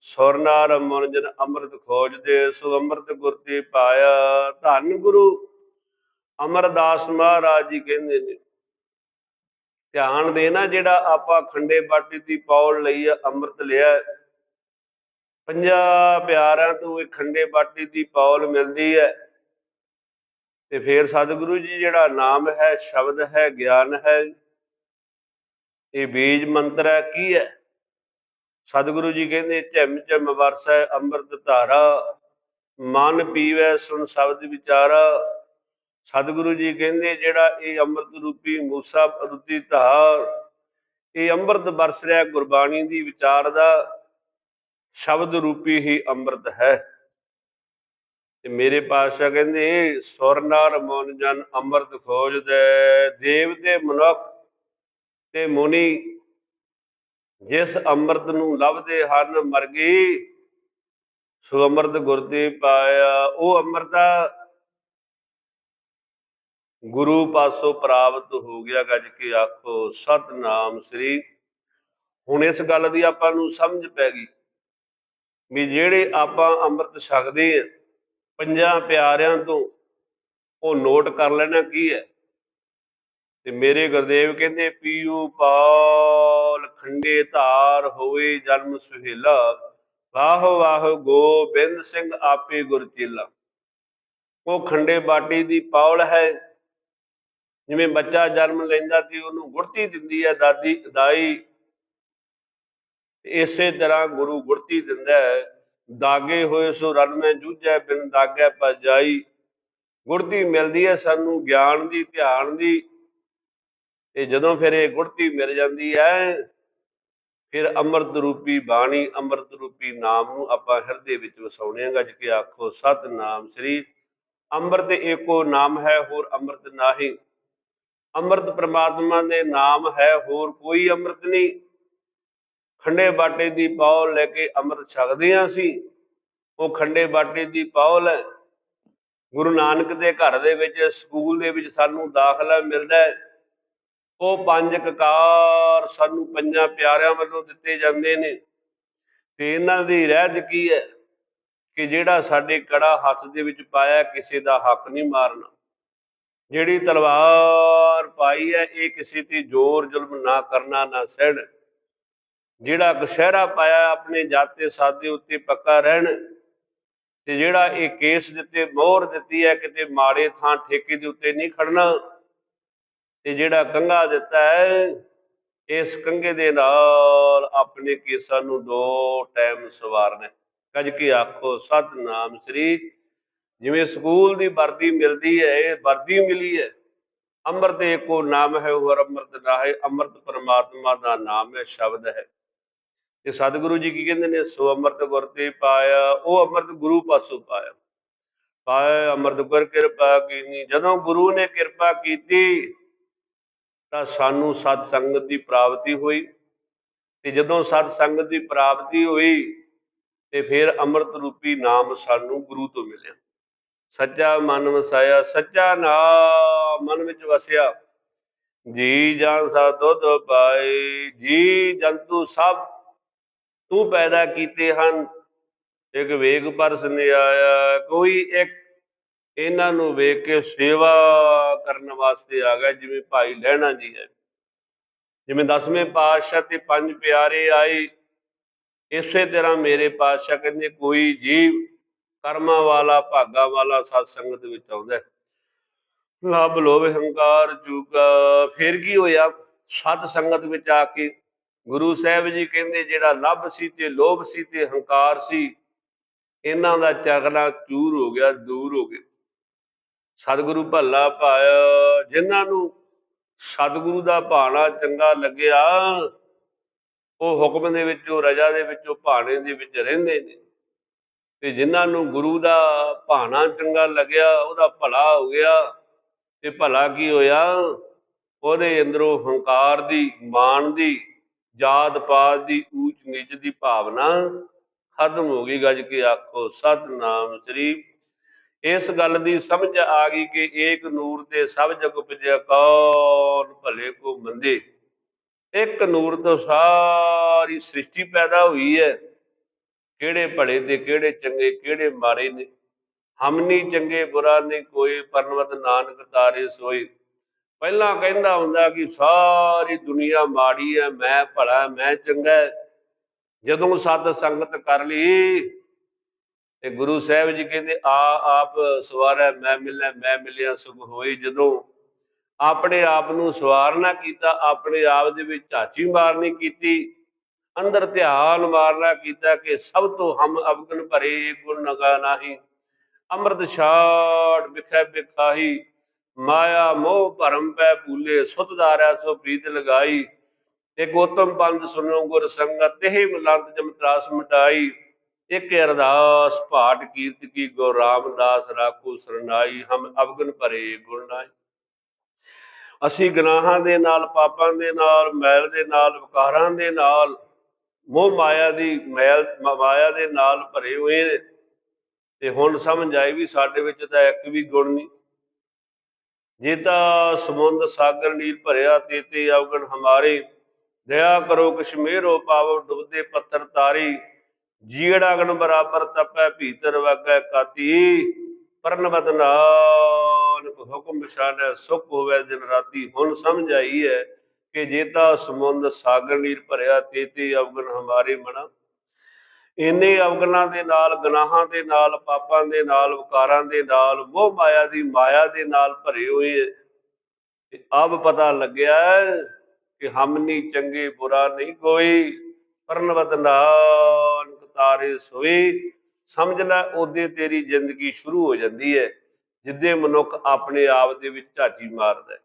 ਸੋਰਨਾਰ ਮਨਜਨ ਅੰਮ੍ਰਿਤ ਖੋਜਦੇ, ਸੋ ਅੰਮ੍ਰਿਤ ਗੁਰਤੀ ਪਾਇਆ। ਧੰਨ ਗੁਰੂ ਅਮਰਦਾਸ ਮਹਾਰਾਜ ਜੀ ਕਹਿੰਦੇ ਨੇ, ਧਿਆਨ ਦੇਣਾ ਜਿਹੜਾ ਆਪਾਂ ਖੰਡੇ ਬਾਟੇ ਦੀ ਪੌਲ ਲਈ ਅੰਮ੍ਰਿਤ ਲਿਆ ਪੰਜਾ ਪਿਆਰਿਆਂ ਤੋਂ ਇਹ ਖੰਡੇ ਬਾਟੀ ਦੀ ਪੌਲ ਮਿਲਦੀ ਹੈ। ਤੇ ਫਿਰ ਸਤਿਗੁਰੂ ਜੀ ਜਿਹੜਾ ਨਾਮ ਹੈ, ਸ਼ਬਦ ਹੈ, ਗਿਆਨ ਹੈ, ਇਹ ਬੀਜ ਮੰਤਰ ਹੈ, ਕੀ ਹੈ? ਸਤਿਗੁਰੂ ਜੀ ਕਹਿੰਦੇ, ਝਮ ਝਮ ਵਰਸੈ ਅੰਮ੍ਰਿਤ ਧਾਰਾ, ਮਨ ਪੀਵੇ ਸੁਣ ਸ਼ਬਦ ਵਿਚਾਰਾ। ਸਤਿਗੁਰੂ ਜੀ ਕਹਿੰਦੇ, ਜਿਹੜਾ ਇਹ ਅੰਮ੍ਰਿਤ ਰੂਪੀ ਮੂਸਾ ਰੁੱਤੀ ਧਾਰ, ਇਹ ਅੰਮ੍ਰਿਤ ਵਰਸ ਰਿਹਾ ਗੁਰਬਾਣੀ ਦੀ ਵਿਚਾਰ ਦਾ, ਸ਼ਬਦ ਰੂਪੀ ਹੀ ਅੰਮ੍ਰਿਤ ਹੈ। ਤੇ ਮੇਰੇ ਪਾਤਸ਼ਾਹ ਕਹਿੰਦੇ ਸੁਰਨਾਰ ਮਨ ਜਨ ਅੰਮ੍ਰਿਤ ਖੋਜਦੇ, ਦੇਵ ਤੇ ਮਨੁੱਖ ਤੇ ਮੁਨੀ ਜਿਸ ਅੰਮ੍ਰਿਤ ਨੂੰ ਲੱਭਦੇ ਹਨ ਮਰ ਗਈ ਸੋ ਅੰਮ੍ਰਿਤ ਗੁਰਦੇ ਪਾਇਆ ਉਹ ਅੰਮ੍ਰਿਤਾ ਗੁਰੂ ਪਾਸੋਂ ਪ੍ਰਾਪਤ ਹੋ ਗਿਆ ਗੱਜ ਕੇ ਆਖੋ, ਸਤਨਾਮ ਸ੍ਰੀ। ਹੁਣ ਇਸ ਗੱਲ ਦੀ ਆਪਾਂ ਨੂੰ ਸਮਝ ਪੈ ਗਈ ਵੀ ਜਿਹੜੇ ਆਪਾਂ ਅੰਮ੍ਰਿਤ ਛਕਦੇ ਆ ਪੰਜਾਂ ਪਿਆਰਿਆਂ ਤੋਂ, ਉਹ ਨੋਟ ਕਰ ਲੈਣਾ ਕੀ ਹੈ? ਤੇ ਮੇਰੇ ਗੁਰਦੇਵ ਕਹਿੰਦੇ ਪੀਊ ਪਾਲ ਖੰਡੇ ਧਾਰ ਹੋਏ ਜਨਮ ਸੁਹੇਲਾ, ਵਾਹ ਵਾਹ ਗੋਬਿੰਦ ਸਿੰਘ ਆਪੇ ਗੁਰ ਚੇਲਾ। ਉਹ ਖੰਡੇ ਬਾਟੀ ਦੀ ਪੌਲ ਹੈ ਜਿਵੇਂ ਬੱਚਾ ਜਨਮ ਲੈਂਦਾ ਸੀ, ਉਹਨੂੰ ਗੁੜਤੀ ਦਿੰਦੀ ਹੈ ਦਾਦੀ, ਦਾਈ। ਇਸੇ ਤਰ੍ਹਾਂ ਗੁਰੂ ਗੁੜਤੀ ਦਿੰਦਾ ਹੈ। ਦਾਗੇ ਹੋਏ ਸੋ ਰਨ ਮੈਂ ਜੂਝੈ, ਬਿਨ ਦਾਗੈ ਪਜਾਈ ਗੁੜਤੀ ਮਿਲਦੀ ਹੈ ਸਾਨੂੰ ਗਿਆਨ ਦੀ, ਧਿਆਨ ਦੀ। ਤੇ ਜਦੋਂ ਫਿਰ ਇਹ ਗੁੜਤੀ ਮਿਲ ਜਾਂਦੀ ਹੈ, ਫਿਰ ਅੰਮ੍ਰਿਤ ਰੂਪੀ ਬਾਣੀ, ਅੰਮ੍ਰਿਤ ਰੂਪੀ ਨਾਮ ਨੂੰ ਆਪਾਂ ਹਿਰਦੇ ਵਿੱਚ ਵਸਾਉਣੇ ਗੱਜ ਕੇ ਆਖੋ, ਸਤਨਾਮ ਸ੍ਰੀ ਅੰਮ੍ਰਿਤ, ਏਕੋ ਨਾਮ ਹੈ, ਹੋਰ ਅੰਮ੍ਰਿਤ ਨਾਹੀ। ਅੰਮ੍ਰਿਤ ਪ੍ਰਮਾਤਮਾ ਦੇ ਨਾਮ ਹੈ, ਹੋਰ ਕੋਈ ਅੰਮ੍ਰਿਤ ਨਹੀਂ। ਖੰਡੇ ਬਾਟੇ ਦੀ ਪੌਲ ਲੈ ਕੇ ਅੰਮ੍ਰਿਤ ਛਕਦੇ ਆਂ ਸੀ ਉਹ ਖੰਡੇ ਬਾਟੇ ਦੀ ਪੌਲ ਹੈ। ਗੁਰੂ ਨਾਨਕ ਦੇ ਘਰ ਦੇ ਵਿੱਚ, ਸਕੂਲ ਦੇ ਵਿੱਚ ਸਾਨੂੰ ਦਾਖਲਾ ਮਿਲਦਾ ਹੈ। ਉਹ ਪੰਜ ਕਕਾਰ ਸਾਨੂੰ ਪੰਜਾਂ ਪਿਆਰਿਆਂ ਵੱਲੋਂ ਦਿੱਤੇ ਜਾਂਦੇ ਨੇ। ਤੇ ਇਹਨਾਂ ਦੀ ਰਹਿਤ ਕੀ ਹੈ ਕਿ ਜਿਹੜਾ ਸਾਡੇ ਕੜਾ ਹੱਥ ਦੇ ਵਿੱਚ ਪਾਇਆ, ਕਿਸੇ ਦਾ ਹੱਕ ਨਹੀਂ ਮਾਰਨਾ। ਜਿਹੜੀ ਤਲਵਾਰ ਪਾਈ ਹੈ, ਇਹ ਕਿਸੇ ਤੇ ਜ਼ੋਰ ਜ਼ੁਲਮ ਨਾ ਕਰਨਾ, ਨਾ ਸਹਿਣ। ਜਿਹੜਾ ਕਸ਼ਹਿਰਾ ਪਾਇਆ, ਆਪਣੇ ਜਾਤੇ ਸਾਦੇ ਉੱਤੇ ਪੱਕਾ ਰਹਿਣ। ਤੇ ਜਿਹੜਾ ਇਹ ਕੇਸ ਦਿੱਤੇ, ਮੋਹਰ ਦਿੱਤੀ ਹੈ, ਕਿਤੇ ਮਾੜੇ ਥਾਂ ਠੇਕੇ ਦੇ ਉੱਤੇ ਨਹੀਂ ਖੜਨਾ। ਤੇ ਜਿਹੜਾ ਕੰਗਾ ਦਿੱਤਾ ਹੈ, ਇਸ ਕੰਗੇ ਦੇ ਨਾਲ ਆਪਣੇ ਕੇਸਾਂ ਨੂੰ ਦੋ ਟਾਈਮ ਸਵਾਰਨਾ ਕੱਜ ਕੇ ਆਖੋ, ਸਤਨਾਮ ਸ੍ਰੀ ਜਿਵੇਂ ਸਕੂਲ ਦੀ ਵਰਦੀ ਮਿਲਦੀ ਹੈ, ਇਹ ਵਰਦੀ ਮਿਲੀ ਹੈ। ਅੰਮ੍ਰਿਤ ਏਕੋ ਨਾਮ ਹੈ, ਹੋਰ ਅੰਮ੍ਰਿਤ ਨਾ ਅੰਮ੍ਰਿਤ ਪਰਮਾਤਮਾ ਦਾ ਨਾਮ ਹੈ, ਸ਼ਬਦ ਹੈ। ਤੇ ਸਤਿਗੁਰੂ ਜੀ ਕੀ ਕਹਿੰਦੇ ਨੇ, ਸੋ ਅੰਮ੍ਰਿਤ ਗੁਰ ਤੇ ਪਾਇਆ, ਉਹ ਅੰਮ੍ਰਿਤ ਗੁਰੂ ਪਾਸੋਂ ਪਾਇਆ। ਪਾਇਆ, ਅੰਮ੍ਰਿਤ ਗੁਰ ਕਿਰਪਾ ਕੀਨੀ, ਜਦੋਂ ਗੁਰੂ ਨੇ ਕਿਰਪਾ ਕੀਤੀ, ਤਾਂ ਸਾਨੂੰ ਸਤ ਸੰਗਤ ਦੀ ਪ੍ਰਾਪਤੀ ਹੋਈ। ਤੇ ਜਦੋਂ ਸਤ ਸੰਗਤ ਦੀ ਪ੍ਰਾਪਤੀ ਹੋਈ, ਤੇ ਫਿਰ ਅੰਮ੍ਰਿਤ ਰੂਪੀ ਨਾਮ ਸਾਨੂੰ ਗੁਰੂ ਤੋਂ ਮਿਲਿਆ। ਸੱਚਾ ਮਨ ਵਸਾਇਆ ਸੱਚਾ ਨਾਮ ਮਨ ਵਿੱਚ ਵਸਿਆ। ਜੀ ਜਾਨ ਸਾ ਦੁੱਧ ਪਾਈ ਜੀ ਜੰਤੂ ਸਭ ਤੂੰ ਪੈਦਾ ਕੀਤੇ ਹਨ। ਇੱਕ ਵੇਗ ਪਰਸ ਨੇ ਆਇਆ ਕੋਈ ਇੱਕ ਇਹਨਾਂ ਨੂੰ ਵੇਖ ਕੇ ਸੇਵਾ ਕਰਨ ਵਾਸਤੇ ਆ ਗਿਆ, ਜਿਵੇਂ ਭਾਈ ਲੈਣਾ ਜੀ ਹੈ। ਜਿਵੇਂ ਦਸਵੇਂ ਪਾਤਸ਼ਾਹ ਤੇ ਪੰਜ ਪਿਆਰੇ ਆਏ, ਇਸੇ ਤਰ੍ਹਾਂ ਮੇਰੇ ਪਾਤਸ਼ਾਹ ਕਹਿੰਦੇ, ਕੋਈ ਜੀਵ ਕਰਮਾਂ ਵਾਲਾ, ਭਾਗਾ ਵਾਲਾ ਸਤ ਸੰਗਤ ਵਿੱਚ ਆਉਂਦਾ ਲੱਭ ਲੋਭ ਹੰਕਾਰ ਜੁਗਾ। ਫਿਰ ਕੀ ਹੋਇਆ? ਸਤ ਸੰਗਤ ਵਿੱਚ ਆ ਕੇ ਗੁਰੂ ਸਾਹਿਬ ਜੀ ਕਹਿੰਦੇ, ਜਿਹੜਾ ਲੱਭ ਸੀ ਤੇ ਲੋਭ ਸੀ ਤੇ ਹੰਕਾਰ ਸੀ, ਇਹਨਾਂ ਦਾ ਚਗਲਾ ਚੂਰ ਹੋ ਗਿਆ, ਦੂਰ ਹੋ ਗਿਆ। ਸਤਿਗੁਰੂ ਭੱਲਾ ਪਾਇਆ ਜਿਨ੍ਹਾਂ ਨੂੰ ਸਤਿਗੁਰੂ ਦਾ ਭਾਣਾ ਚੰਗਾ ਲੱਗਿਆ, ਉਹ ਹੁਕਮ ਦੇ ਵਿੱਚੋਂ ਰਜਾ ਦੇ ਵਿੱਚੋਂ ਭਾਣੇ ਦੇ ਵਿੱਚ ਰਹਿੰਦੇ ਨੇ। ਤੇ ਜਿਨ੍ਹਾਂ ਨੂੰ ਗੁਰੂ ਦਾ ਭਾਣਾ ਚੰਗਾ ਲੱਗਿਆ, ਉਹਦਾ ਭਲਾ ਹੋ ਗਿਆ। ਤੇ ਭਲਾ ਕੀ ਹੋਇਆ? ਉਹਦੇ ਅੰਦਰੋਂ ਹੰਕਾਰ ਦੀ ਮਾਨ ਦੀ, ਜਾਤ ਪਾਤ ਦੀ, ਊਚ ਨੀਚ ਦੀ ਭਾਵਨਾ ਖਤਮ ਹੋ ਗਈ। ਗੱਜ ਕੇ ਆਖੋ, ਸਤਨਾਮ ਸ੍ਰੀ। ਇਸ ਗੱਲ ਦੀ ਸਮਝ ਆ ਗਈ ਕਿ ਏਕ ਨੂਰ ਤੇ ਸਭ ਜਗ ਉਪਜਿਆ, ਕੌਣ ਭਲੇ ਕੋ ਮੰਦੇ? ਇੱਕ ਨੂਰ ਤੋਂ ਸਾਰੀ ਸ੍ਰਿਸ਼ਟੀ ਪੈਦਾ ਹੋਈ ਹੈ। ਕਿਹੜੇ ਭਲੇ ਤੇ ਕਿਹੜੇ ਚੰਗੇ, ਕਿਹੜੇ ਮਾੜੇ ਨੇ? ਹਮ ਨਹੀਂ ਚੰਗੇ, ਬੁਰਾ ਨਹੀਂ ਕੋਈ ਪਰਨਵਤ ਨਾਨਕ ਤਾਰੇ ਸੋਈ। ਪਹਿਲਾਂ ਕਹਿੰਦਾ ਹੁੰਦਾ ਕਿ ਸਾਰੀ ਦੁਨੀਆ ਮਾੜੀ ਹੈ ਮੈਂ ਭਲਾ, ਮੈਂ ਚੰਗਾ ਜਦੋਂ ਸਤ ਸੰਗਤ ਕਰ ਲਈ, ਤੇ ਗੁਰੂ ਸਾਹਿਬ ਜੀ ਕਹਿੰਦੇ, ਆ, ਆਪ ਸਵਾਰੈ ਮੈਂ ਮਿਲਿਆ ਮੈਂ ਮਿਲਿਆ, ਸੁਖ ਹੋਈ ਜਦੋਂ। ਆਪਣੇ ਆਪ ਨੂੰ ਸਵਾਰਨਾ ਕੀਤਾ, ਆਪਣੇ ਆਪ ਦੇ ਵਿੱਚ ਝਾਚੀ ਮਾਰਨੀ ਕੀਤੀ। ਅੰਦਰ ਧਿਆਨ ਮਾਰਨਾ ਕੀਤਾ ਕਿ ਸਭ ਤੋਂ ਹਮ ਅਵਗਨ ਭਰੇ ਗੁਣ ਨਗਾ ਨਾਹੀ। ਅੰਮ੍ਰਿਤ ਛਾੜ ਵਿਖੈ ਵਿਖਾਈ ਮਾਇਆ ਮੋਹ ਭਰਮ ਪੈ ਭੂਲੇ ਸੁਤਦਾਰਿਆ ਸੋ ਪ੍ਰੀਤ ਲਗਾਈ। ਤੇ ਗੋਤਮ ਪੰਥ ਸੁਨੋ ਗੁਰ ਸੰਗਤ, ਤੇ ਮਲੰਤ ਜਮ ਮਟਾਈ। ਇੱਕ ਅਰਦਾਸ ਭਾਟ ਕੀਰਤ ਕੀ ਗੁਰ ਰਾਮਦਾਸ ਰਾਖੋ ਸਰਨਾਈ। ਹਮ ਅਵਗਨ ਭਰੇ ਗੁਣ ਨਾਈ ਅਸੀਂ ਗੁਨਾਹਾਂ ਦੇ ਨਾਲ, ਪਾਪਾਂ ਦੇ ਨਾਲ, ਮੈਲ ਦੇ ਨਾਲ, ਵਿਕਾਰਾਂ ਦੇ ਨਾਲ ਮੋਹ ਮਾਇਆ ਦੀ ਮੈਲ ਮਾਇਆ ਦੇ ਨਾਲ ਭਰੇ ਹੋਏ ਤੇ ਹੁਣ ਸਮਝ ਆਈ ਵੀ ਸਾਡੇ ਵਿੱਚ ਤਾਂ ਇੱਕ ਵੀ ਗੁਣ ਨਹੀਂ। ਜੇ ਤਾਂ ਸਮੁੰਦ ਸਾਗਰ ਨੀਲ ਭਰਿਆ ਤੇ ਤੇ ਅਵਗਣ ਹਮਾਰੇ। ਦਇਆ ਕਰੋ ਕਸ਼ਮੀਰੋ ਪਾਵੋ ਡੁੱਬਦੇ ਪੱਥਰ ਤਾਰੀ। ਜੀੜ ਅਗਨ ਬਰਾਬਰ ਤਪੈ, ਭੀਤਰ ਵਗੈ ਕਾਤੀ। ਪਰਨਵਤ ਨਾਨਕ ਹੁਕਮ ਬਿਸ਼ਾਨੈ ਸੁਖ ਹੋਵੇ ਦਿਨ ਰਾਤੀ। ਹੁਣ ਸਮਝ ਆਈ ਹੈ ਕਿ ਜੇਤਾ ਸਮੁੰਦ ਸਾਗਰ ਨੀਰ ਭਰਿਆ ਤੇ ਤੇ ਅਵਗਣ ਹਮਾਰੇ ਮਨਾ ਇੰਨੇ ਅਵਗਣਾਂ ਦੇ ਨਾਲ, ਗਨਾਹਾਂ ਦੇ ਨਾਲ, ਪਾਪਾਂ ਦੇ ਨਾਲ, ਵਿਕਾਰਾਂ ਦੇ ਨਾਲ ਉਹ ਮਾਇਆ ਦੀ ਮਾਇਆ ਦੇ ਨਾਲ ਭਰੇ ਹੋਏ ਤੇ ਅਬ ਪਤਾ ਲੱਗਿਆ ਕਿ ਹਮ ਨਹੀਂ ਚੰਗੇ ਬੁਰਾ ਨਹੀਂ ਕੋਈ। ਪਰਨਵਤ ਨਾਨਕ ਤਾਰੇ ਸੋਈ ਸਮਝ ਲੈ, ਉਹਦੇ ਤੇਰੀ ਜ਼ਿੰਦਗੀ ਸ਼ੁਰੂ ਹੋ ਜਾਂਦੀ ਹੈ, ਜਿੱਦੇ ਮਨੁੱਖ ਆਪਣੇ ਆਪ ਦੇ ਵਿੱਚ ਝਾਤੀ ਮਾਰਦਾ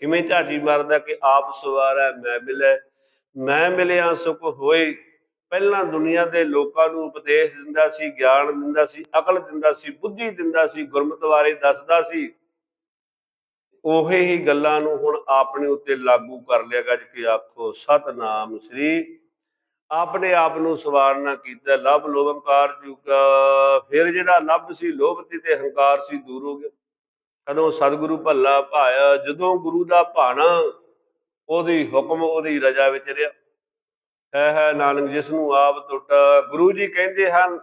ਕਿਵੇਂ ਝਾਤੀ ਮਾਰਦਾ ਕਿ ਆਪ ਸਵਾਰਾ ਮੈਂ ਮਿਲੇ ਮੈਂ ਮਿਲਿਆ, ਸੁਖ ਹੋਏ। ਪਹਿਲਾਂ ਦੁਨੀਆ ਦੇ ਲੋਕਾਂ ਨੂੰ ਉਪਦੇਸ਼ ਦਿੰਦਾ ਸੀ, ਗਿਆਨ ਦਿੰਦਾ ਸੀ, ਅਕਲ ਦਿੰਦਾ ਸੀ, ਬੁੱਧੀ ਦਿੰਦਾ ਸੀ, ਗੁਰਮਤਿ ਬਾਰੇ ਦੱਸਦਾ ਸੀ। ਉਹੇ ਹੀ ਗੱਲਾਂ ਨੂੰ ਹੁਣ ਆਪਣੇ ਉੱਤੇ ਲਾਗੂ ਕਰ ਲਿਆ ਗੱਜ ਕੇ ਆਖੋ, ਸਤਨਾਮ ਸ੍ਰੀ। ਆਪਣੇ ਆਪ ਨੂੰ ਸਵਾਰਨਾ ਕੀਤਾ, ਲਭ ਲੋਭ ਹੰਕਾਰ ਜੁਗਾ। ਫਿਰ ਜਿਹੜਾ ਲਭ ਸੀ, ਲੋਭ ਤੇ ਹੰਕਾਰ ਸੀ, ਦੂਰ ਹੋ ਗਿਆ। ਕਦੋਂ ਸਤਿਗੁਰੂ ਭੱਲਾ ਭਾਇਆ, ਜਦੋਂ ਗੁਰੂ ਦਾ ਭਾਣਾ, ਉਹਦੀ ਹੁਕਮ, ਉਹਦੀ ਰਜਾ ਵਿੱਚ ਰਿਹਾ। ਹੈ ਹੈ ਨਾਨਕ ਜਿਸ ਨੂੰ ਆਪ ਟੁੱਟ, ਗੁਰੂ ਜੀ ਕਹਿੰਦੇ ਹਨ,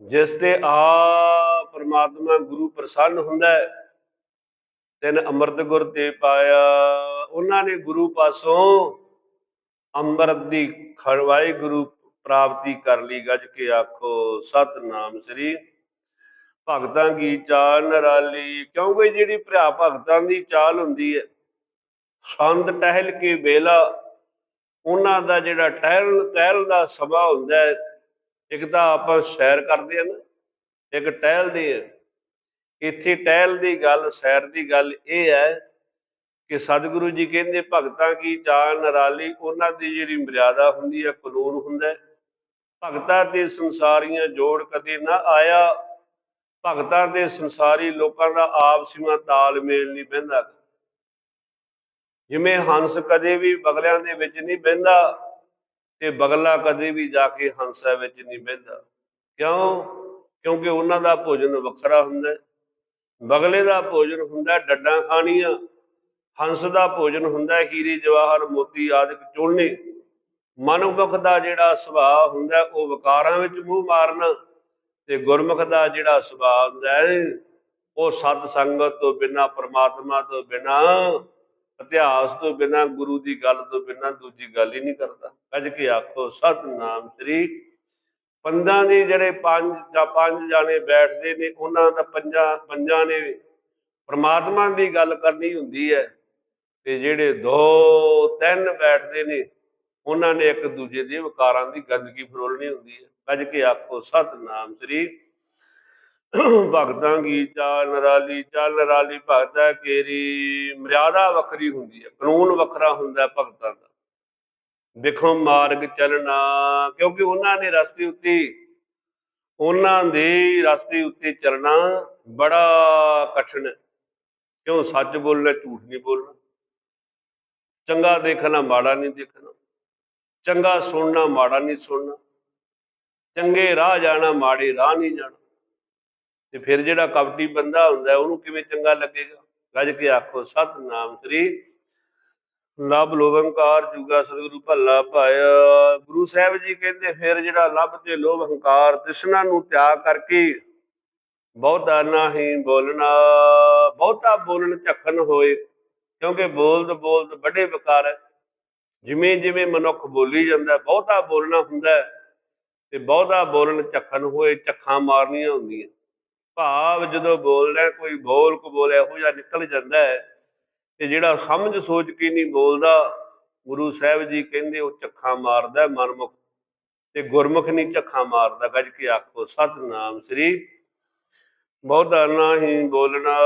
ਜਿਸ ਤੇ ਆ ਪਰਮਾਤਮਾ ਗੁਰੂ ਪ੍ਰਸੰਨ ਹੁੰਦਾ ਹੈ, ਤਿਨ ਅੰਮ੍ਰਿਤ ਗੁਰ ਤੇ ਪਾਇਆ। ਉਹਨਾਂ ਨੇ ਗੁਰੂ ਪਾਸੋਂ ਅੰਮ੍ਰਿਤ ਦੀ ਖੜਵਾਈ ਗੁਰੂ ਪ੍ਰਾਪਤੀ ਕਰ ਲਈ, ਗੱਜ ਕੇ ਆਖੋ, ਸਤਨਾਮ ਸ੍ਰੀ ਭਗਤਾਂ ਕੀ ਚਾਲ ਨਰਾਲੀ? ਕਿਉਂਕਿ ਜਿਹੜੀ ਭਰਾ ਭਗਤਾਂ ਦੀ ਚਾਲ ਹੁੰਦੀ ਹੈ? ਸੰਤ ਟਹਿਲ ਕੇ ਵੇਲਾ, ਉਹਨਾਂ ਦਾ ਜਿਹੜਾ ਟਹਿਲ ਟਹਿਲ ਦਾ ਸਮਾਂ ਹੁੰਦਾ ਹੈ, ਇੱਕ ਤਾਂ ਆਪਾਂ ਸੈਰ ਕਰਦੇ ਹਾਂ ਨਾ, ਇੱਕ ਟਹਿਲਦੇ ਹਾਂ। ਇੱਥੇ ਟਹਿਲ ਦੀ ਗੱਲ, ਸੈਰ ਦੀ ਗੱਲ ਇਹ ਹੈ ਕਿ ਸਤਿਗੁਰੂ ਜੀ ਕਹਿੰਦੇ ਭਗਤਾਂ ਕੀ ਚਾਲ ਨਰਾਲੀ? ਉਹਨਾਂ ਦੀ ਜਿਹੜੀ ਮਰਿਆਦਾ ਹੁੰਦੀ ਹੈ, ਕਾਨੂੰਨ ਹੁੰਦਾ ਭਗਤਾਂ ਤੇ ਸੰਸਾਰੀਆਂ ਜੋੜ ਕਦੇ ਨਾ ਆਇਆ। ਭਗਤਾਂ ਦੇ ਸੰਸਾਰੀ ਲੋਕਾਂ ਦਾ ਆਪਸੀਮਾ ਤਾਲਮੇਲ ਨਹੀਂ ਬਹਿੰਦਾ। ਜਿਵੇਂ ਹੰਸ ਕਦੇ ਵੀ ਬਗਲਿਆਂ ਦੇ ਵਿੱਚ ਨਹੀਂ ਬਹਿੰਦਾ, ਤੇ ਬਗਲਾ ਕਦੇ ਵੀ ਜਾ ਕੇ ਹੰਸਾ ਵਿੱਚ ਨਹੀਂ ਬਹਿੰਦਾ। ਕਿਉਂ? ਕਿਉਂਕਿ ਉਹਨਾਂ ਦਾ ਭੋਜਨ ਵੱਖਰਾ ਹੁੰਦਾ ਬਗਲੇ ਦਾ ਭੋਜਨ ਹੁੰਦਾ ਡੱਡਾਂ ਖਾਣੀਆਂ, ਹੰਸ ਦਾ ਭੋਜਨ ਹੁੰਦਾ ਹੀਰੇ, ਜਵਾਹਰ, ਮੋਤੀ ਆਦਿਕ ਚੁਣਨੇ। ਮਨੁੱਖ ਦਾ ਜਿਹੜਾ ਸੁਭਾਅ ਹੁੰਦਾ ਉਹ ਵਿਕਾਰਾਂ ਵਿੱਚ ਮੂੰਹ ਮਾਰਨਾ ਤੇ ਗੁਰਮੁਖ ਦਾ ਜਿਹੜਾ ਸੁਭਾਅ ਹੁੰਦਾ ਹੈ, ਉਹ ਸਤ ਸੰਗਤ ਤੋਂ ਬਿਨਾ, ਪ੍ਰਮਾਤਮਾ ਤੋਂ ਬਿਨਾ, ਇਤਿਹਾਸ ਤੋਂ ਬਿਨਾ, ਗੁਰੂ ਦੀ ਗੱਲ ਤੋਂ ਬਿਨਾ ਦੂਜੀ ਗੱਲ ਹੀ ਨਹੀਂ ਕਰਦਾ। ਕੱਜ ਕੇ ਆਖੋ, ਸਤਨਾਮ ਸ੍ਰੀ ਪੰਜਾਂ ਦੇ ਜਿਹੜੇ ਪੰਜ ਜਾਂ ਪੰਜ ਜਾਣੇ ਬੈਠਦੇ ਨੇ, ਉਹਨਾਂ ਦਾ ਪੰਜਾਂ ਪੰਜਾਂ ਨੇ ਪਰਮਾਤਮਾ ਦੀ ਗੱਲ ਕਰਨੀ ਹੁੰਦੀ ਹੈ। ਤੇ ਜਿਹੜੇ ਦੋ, ਤਿੰਨ ਬੈਠਦੇ ਨੇ, ਉਹਨਾਂ ਨੇ ਇੱਕ ਦੂਜੇ ਦੇ ਵਿਕਾਰਾਂ ਦੀ ਗੰਦਗੀ ਫਰੋਲਣੀ ਹੁੰਦੀ ਹੈ। ਕੱਜ ਕੇ ਆਖੋ, ਸਤਨਾਮ ਸ੍ਰੀ ਭਗਤਾਂ ਕੀ ਚਾਲ ਨਰਾਲੀ ਚਾਲ ਨਰਾਲੀ ਭਗਤਾ ਕੇਰੀ। ਮਰਿਆਦਾ ਵੱਖਰੀ ਹੁੰਦੀ ਹੈ, ਕਾਨੂੰਨ ਵੱਖਰਾ ਹੁੰਦਾ ਹੈ ਭਗਤਾਂ ਦਾ। ਦੇਖੋ ਮਾਰਗ ਚੱਲਣਾ, ਕਿਉਂਕਿ ਉਹਨਾਂ ਨੇ ਰਸਤੇ ਉੱਤੇ, ਉਹਨਾਂ ਦੇ ਰਸਤੇ ਉੱਤੇ ਚੱਲਣਾ ਬੜਾ ਕਠਿਨ ਹੈ। ਕਿਉਂ ਸੱਚ ਬੋਲਣਾ, ਝੂਠ ਨਹੀਂ ਬੋਲਣਾ? ਚੰਗਾ ਦੇਖਣਾ, ਮਾੜਾ ਨਹੀਂ ਦੇਖਣਾ। ਚੰਗਾ ਸੁਣਨਾ, ਮਾੜਾ ਨਹੀਂ ਸੁਣਨਾ। ਚੰਗੇ ਰਾਹ ਜਾਣਾ ਮਾੜੇ ਰਾਹ ਨਹੀਂ ਜਾਣਾ। ਤੇ ਫਿਰ ਜਿਹੜਾ ਕਪਟੀ ਬੰਦਾ ਹੁੰਦਾ ਉਹਨੂੰ ਕਿਵੇਂ ਚੰਗਾ ਲੱਗੇਗਾ? ਗੱਜ ਕੇ ਆਖੋ ਸਤਨਾਮ ਸ੍ਰੀ ਲਬ ਲੋਭੰਕਾਰ ਜੁਗਾ ਸਤਿਗੁਰੂ ਭੱਲਾ ਪਾਇਆ ਗੁਰੂ ਸਾਹਿਬ ਜੀ ਕਹਿੰਦੇ ਫਿਰ ਜਿਹੜਾ ਲਬ ਤੇ ਲੋਭ ਹੰਕਾਰ ਤ੍ਰਿਸ਼ਨਾ ਨੂੰ ਤਿਆਗ ਕਰਕੇ ਬਹੁਤਾ ਨਹੀਂ ਬੋਲਣਾ ਬਹੁਤਾ ਬੋਲਣ ਝੱਖਣ ਹੋਏ ਕਿਉਂਕਿ ਬੋਲਦ ਬੋਲਦ ਵੱਡੇ ਵਿਕਾਰ ਹੈ। ਜਿਵੇਂ ਜਿਵੇਂ ਮਨੁੱਖ ਬੋਲੀ ਜਾਂਦਾ ਬਹੁਤਾ ਬੋਲਣਾ ਹੁੰਦਾ ਹੈ, ਤੇ ਬਹੁਤਾ ਬੋਲਣ ਝੱਖਣ ਹੋਏ ਝੱਖਾਂ ਮਾਰਨੀਆਂ ਹੁੰਦੀਆਂ। ਭਾਵ ਜਦੋਂ ਬੋਲਦਾ ਕੋਈ ਬੋਲ ਕੋ ਬੋਲ ਇਹੋ ਜਿਹਾ ਨਿਕਲ ਜਾਂਦਾ ਹੈ ਤੇ ਜਿਹੜਾ ਸਮਝ ਸੋਚ ਕੇ ਨਹੀਂ ਬੋਲਦਾ, ਗੁਰੂ ਸਾਹਿਬ ਜੀ ਕਹਿੰਦੇ ਉਹ ਝੱਖਾਂ ਮਾਰਦਾ ਹੈ, ਮਨਮੁਖ ਤੇ ਗੁਰਮੁਖ ਨਹੀਂ ਝੱਖਾਂ ਮਾਰਦਾ। ਗੱਜ ਕੇ ਆਖੋ, ਸਤਨਾਮ ਸ੍ਰੀ ਬਹੁਤਾ ਨਹੀਂ ਬੋਲਣਾ,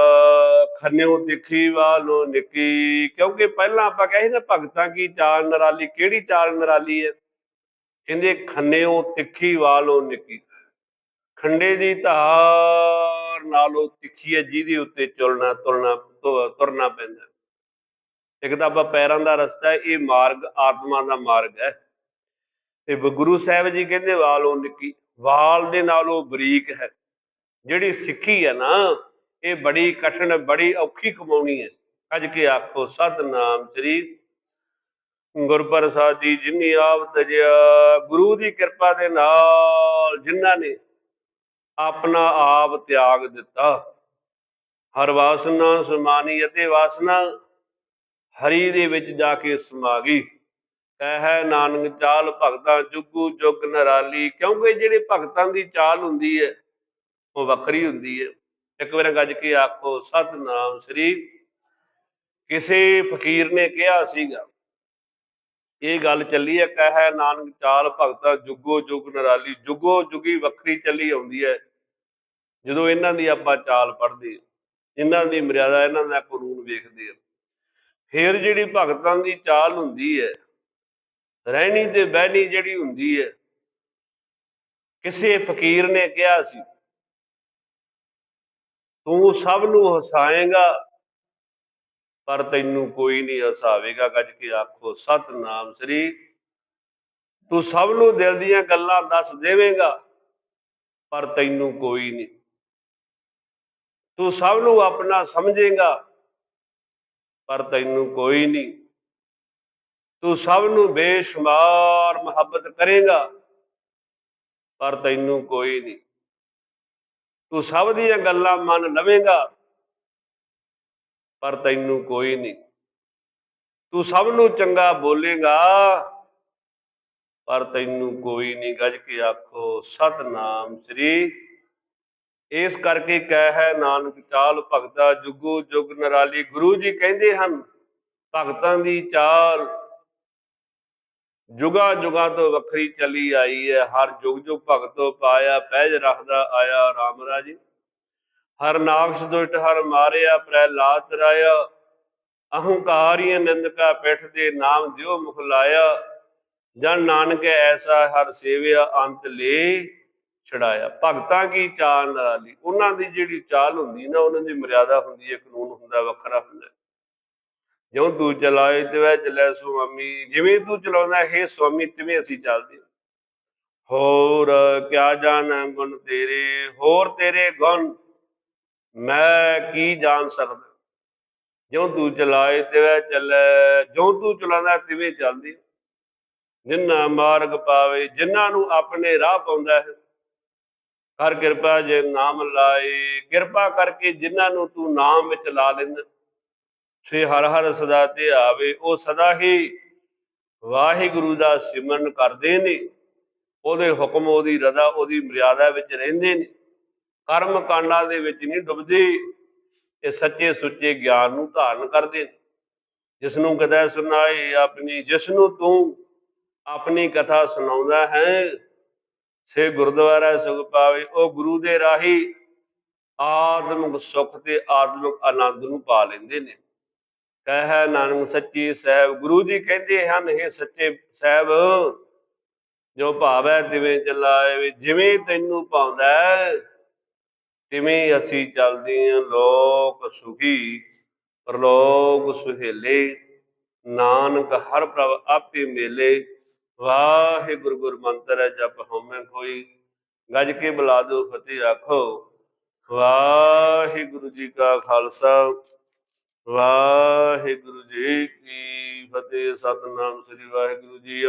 ਖੰਨਿਓ ਤਿੱਖੀ ਵਾਲੋ ਨਿੱਕੀ। ਕਿਉਂਕਿ ਪਹਿਲਾਂ ਆਪਾਂ ਕਹੇ ਨਾ, ਭਗਤਾਂ ਕੀ ਚਾਲ ਨਰਾਲੀ ਕਿਹੜੀ ਚਾਲ ਨਰਾਲੀ ਹੈ? ਕਹਿੰਦੇ ਖੰਨਿਓ ਤਿੱਖੀ ਵਾਲੋ ਨਿੱਕੀ। ਖੰਡੇ ਦੀ ਧਾਰ ਨਾਲੋਂ ਤਿੱਖੀ ਹੈ, ਜਿਹਦੇ ਉੱਤੇ ਚੁਲਣਾ ਤੁਰਨਾ ਤੁਰਨਾ ਪੈਂਦਾ। ਇੱਕ ਤਾਂ ਆਪਾਂ ਪੈਰਾਂ ਦਾ ਰਸਤਾ ਇਹ ਮਾਰਗ ਆਤਮਾ ਦਾ ਮਾਰਗ ਹੈ। ਤੇ ਗੁਰੂ ਸਾਹਿਬ ਜੀ ਕਹਿੰਦੇ ਵਾਲੋਂ ਨਿੱਕੀ, ਵਾਲ ਦੇ ਨਾਲੋਂ ਬਰੀਕ ਹੈ। ਜਿਹੜੀ ਸਿੱਖੀ ਹੈ ਨਾ, ਇਹ ਬੜੀ ਕਠਿਨ, ਬੜੀ ਔਖੀ ਕਮਾਉਣੀ ਹੈ। ਅੱਜ ਕੇ ਆਖੋ, ਸਤਨਾਮ ਸ੍ਰੀ ਗੁਰ ਪ੍ਰਸਾਦੀ ਜਿਨੀ ਆਪ ਤਜਿਆ ਗੁਰੂ ਦੀ ਕਿਰਪਾ ਦੇ ਨਾਲ ਜਿਨ੍ਹਾਂ ਨੇ ਆਪਣਾ ਆਪ ਤਿਆਗ ਦਿੱਤਾ। ਹਰ ਵਾਸਨਾ ਸਮਾਨੀ ਅਤੇ ਵਾਸਨਾ ਹਰੀ ਦੇ ਵਿੱਚ ਜਾ ਕੇ ਸਮਾ ਗਈ ਕਹਿ ਨਾਨਕ ਚਾਲ ਭਗਤਾਂ ਜੁਗੂ ਜੁਗ ਨਰਾਲੀ। ਕਿਉਂਕਿ ਜਿਹੜੇ ਭਗਤਾਂ ਦੀ ਚਾਲ ਹੁੰਦੀ ਹੈ, ਉਹ ਵੱਖਰੀ ਹੁੰਦੀ ਹੈ। ਇੱਕ ਵਾਰ ਗੱਜ ਕੇ ਆਖੋ, ਸਤਨਾਮ ਸ੍ਰੀ। ਕਿਸੇ ਫਕੀਰ ਨੇ ਕਿਹਾ ਸੀਗਾ ਇਹ ਗੱਲ ਚੱਲੀ ਹੈ, ਕਹਿ ਨਾਨਕ ਚਾਲ ਭਗਤਾ ਜੁਗੋ ਜੁਗ ਨਰਾਲੀ, ਜੁਗੋ ਜੁਗੀ ਵੱਖਰੀ ਚੱਲੀ ਆਉਂਦੀ ਹੈ। ਜਦੋਂ ਇਹਨਾਂ ਦੀ ਆਪਾਂ ਚਾਲ ਪੜ੍ਹਦੇ ਇਹਨਾਂ ਦੀ ਮਰਿਆਦਾ, ਇਹਨਾਂ ਦਾ ਕਾਨੂੰਨ ਵੇਖਦੇ ਆ ਫਿਰ ਜਿਹੜੀ ਭਗਤਾਂ ਦੀ ਚਾਲ ਹੁੰਦੀ ਹੈ, ਰਹਿਣੀ ਤੇ ਬਹਿਣੀ ਜਿਹੜੀ ਹੁੰਦੀ ਹੈ, ਕਿਸੇ ਫਕੀਰ ਨੇ ਕਿਹਾ ਸੀ, ਤੂੰ ਸਭ ਨੂੰ ਹਸਾਏਗਾ ਪਰ ਤੈਨੂੰ ਕੋਈ ਨਹੀਂ ਹਸਾਵੇਗਾ, ਗੱਜ ਕੇ ਆਖੋ, ਸਤਨਾਮ ਸ੍ਰੀ। ਤੂੰ ਸਭ ਨੂੰ ਦਿਲ ਦੀਆਂ ਗੱਲਾਂ ਦੱਸ ਦੇਵੇਂਗਾ, ਪਰ ਤੈਨੂੰ ਕੋਈ ਨਹੀਂ। ਤੂੰ ਸਭ ਨੂੰ ਆਪਣਾ ਸਮਝੇਗਾ, ਪਰ ਤੈਨੂੰ ਕੋਈ ਨਹੀਂ। ਤੂੰ ਸਭ ਨੂੰ ਬੇਸ਼ੁਮਾਰ ਮੁਹੱਬਤ ਕਰੇਗਾ, ਪਰ ਤੈਨੂੰ ਕੋਈ ਨਹੀਂ। ਤੂੰ ਸਭ ਦੀਆਂ ਗੱਲਾਂ ਮੰਨ ਲਵੇਂਗਾ ਪਰ ਤੈਨੂੰ ਕੋਈ ਨਹੀਂ। ਤੂੰ ਸਭ ਨੂੰ ਚੰਗਾ ਬੋਲੇਗਾ, ਪਰ ਤੈਨੂੰ ਕੋਈ ਨਹੀਂ। ਗੱਜ ਕੇ ਆਖੋ, ਸਤਨਾਮ ਸ੍ਰੀ। ਇਸ ਕਰਕੇ ਕਹਿ ਹੈ ਨਾਨਕ, ਚਾਲ ਭਗਤਾ ਜੁਗੋ ਜੁਗ ਨਰਾਲੀ। ਗੁਰੂ ਜੀ ਕਹਿੰਦੇ ਹਨ, ਭਗਤਾਂ ਦੀ ਚਾਲ ਜੁਗਾ ਜੁਗਾ ਤੋਂ ਵੱਖਰੀ ਚੱਲੀ ਆਈ ਹੈ। ਹਰ ਜੁਗ ਜੁਗ ਭਗਤੋ ਪਾਇਆ ਪਹਿਜ ਰੱਖਦਾ ਆਇਆ ਰਾਮ ਰਾਜੀ। ਹਰ ਨਾਕਸ਼ ਦੁਸ਼ਟ ਹਰ ਮਾਰਿਆ ਪ੍ਰਹਿਲਾਦ ਰਾਇਆ। ਅਹੰਕਾਰੀਏ ਨਿੰਦਕਾ ਪਿੱਠ ਦੇ ਨਾਮ ਦਿਓ ਮੁਖ ਲਾਇਆ। ਜਨ ਨਾਨਕ ਐਸਾ ਹਰ ਸੇਵਿਆ, ਅੰਤ ਲੈ ਛੜਾਇਆ ਭਗਤਾਂ ਕੀ ਚਾਲ ਨਾਲੀ ਉਹਨਾਂ ਦੀ ਜਿਹੜੀ ਚਾਲ ਹੁੰਦੀ ਨਾ, ਉਹਨਾਂ ਦੀ ਮਰਿਆਦਾ ਹੁੰਦੀ ਹੈ, ਕਾਨੂੰਨ ਹੁੰਦਾ, ਵੱਖਰਾ ਹੁੰਦਾ। ਜਿਉਂ ਤੂੰ ਚਲਾਏ ਤੇ ਵੈ ਸੁਆਮੀ। ਜਿਵੇਂ ਤੂੰ ਚਲਾਉਂਦਾ, ਹੈ ਸੁਆਮੀ, ਤਿਵੇਂ ਅਸੀਂ ਚੱਲਦੇ ਹੋਰ ਕਿਆ ਜਾਣ ਗੁਣ ਤੇਰੇ? ਹੋਰ ਤੇਰੇ ਗੁਣ ਮੈਂ ਕੀ ਜਾਣ ਸਕਦਾ? ਜਿਉਂ ਤੂੰ ਚਲਾਏ ਤੇ ਚੱਲੇ, ਜਿਉਂ ਤੂੰ ਚਲਾਉਂਦਾ ਤਿਵੇਂ ਚੱਲਦੀ। ਜਿਨ੍ਹਾਂ ਮਾਰਗ ਪਾਵੇ ਜਿਨ੍ਹਾਂ ਨੂੰ ਆਪਣੇ ਰਾਹ ਪਾਉਂਦਾ ਹੈ। ਹਰ ਕਿਰਪਾ ਜੇ ਨਾਮ ਲਾਏ, ਕਿਰਪਾ ਕਰਕੇ ਜਿਨ੍ਹਾਂ ਨੂੰ ਤੂੰ ਨਾਮ ਵਿੱਚ ਲਾ ਲੈਂਦਾ। ਸੇ ਹਰ ਹਰ ਸਦਾ ਤੇ ਆਵੇ, ਉਹ ਸਦਾ ਹੀ ਵਾਹਿਗੁਰੂ ਦਾ ਸਿਮਰਨ ਕਰਦੇ ਨੇ। ਉਹਦੇ ਹੁਕਮ, ਉਹਦੀ ਰਜ਼ਾ, ਉਹਦੀ ਮਰਿਆਦਾ ਵਿੱਚ ਰਹਿੰਦੇ ਨੇ। ਕਰਮ ਕਾਂਡਾਂ ਦੇ ਵਿੱਚ ਨਹੀਂ ਡੁੱਬਦੇ ਇਹ ਸੱਚੇ ਸੁੱਚੇ ਗਿਆਨ ਨੂੰ ਧਾਰਨ ਕਰਦੇ ਨੇ। ਜਿਸ ਨੂੰ ਕਦੇ ਸੁਣਾਏ ਆਪਣੀ ਜਿਸ ਨੂੰ ਤੂੰ ਆਪਣੀ ਕਥਾ ਸੁਣਾਉਂਦਾ ਹੈ, ਸੇ ਗੁਰਦੁਆਰਾ ਸੁਖ ਪਾਵੇ, ਉਹ ਗੁਰੂ ਦੇ ਰਾਹੀ ਆਤਮਿਕ ਸੁਖ ਤੇ ਆਤਮਿਕ ਆਨੰਦ ਨੂੰ ਪਾ ਲੈਂਦੇ ਨੇ। ਕਹਿ ਨਾਨਕ ਸੱਚੀ ਸਾਹਿਬ, ਗੁਰੂ ਜੀ ਕਹਿੰਦੇ ਹਨ ਇਹ ਸੱਚੇ ਸਾਹਿਬ, ਜੋ ਭਾਵੈ ਤਿਵੇਂ ਚਲਾਏ, ਜਿਵੇਂ ਤੈਨੂੰ ਪਾਉਂਦਾ ਤਿਵੇਂ ਅਸੀਂ ਚੱਲਦੇ ਹਾਂ ਲੋਕ ਸੁਖੀ, ਪਰਲੋਕ ਸੁਹੇਲੇ, ਨਾਨਕ ਹਰ ਪ੍ਰਭ ਆਪੇ ਮੇਲੇ। ਵਾਹਿਗੁਰੂ ਗੁਰ ਮੰਤਰ ਹੈ, ਜਪ ਹਉਮੈ ਕੋਈ। ਗੱਜ ਕੇ ਬੁਲਾ ਦੋ ਫਤਿਹ ਆਖੋ। ਵਾਹਿਗੁਰੂ ਜੀ ਕਾ ਖਾਲਸਾ, ਵਾਹਿਗੁਰੂ ਜੀ ਕੀ ਫਤਿਹ। ਸਤਨਾਮ ਸ੍ਰੀ ਵਾਹਿਗੁਰੂ ਜੀ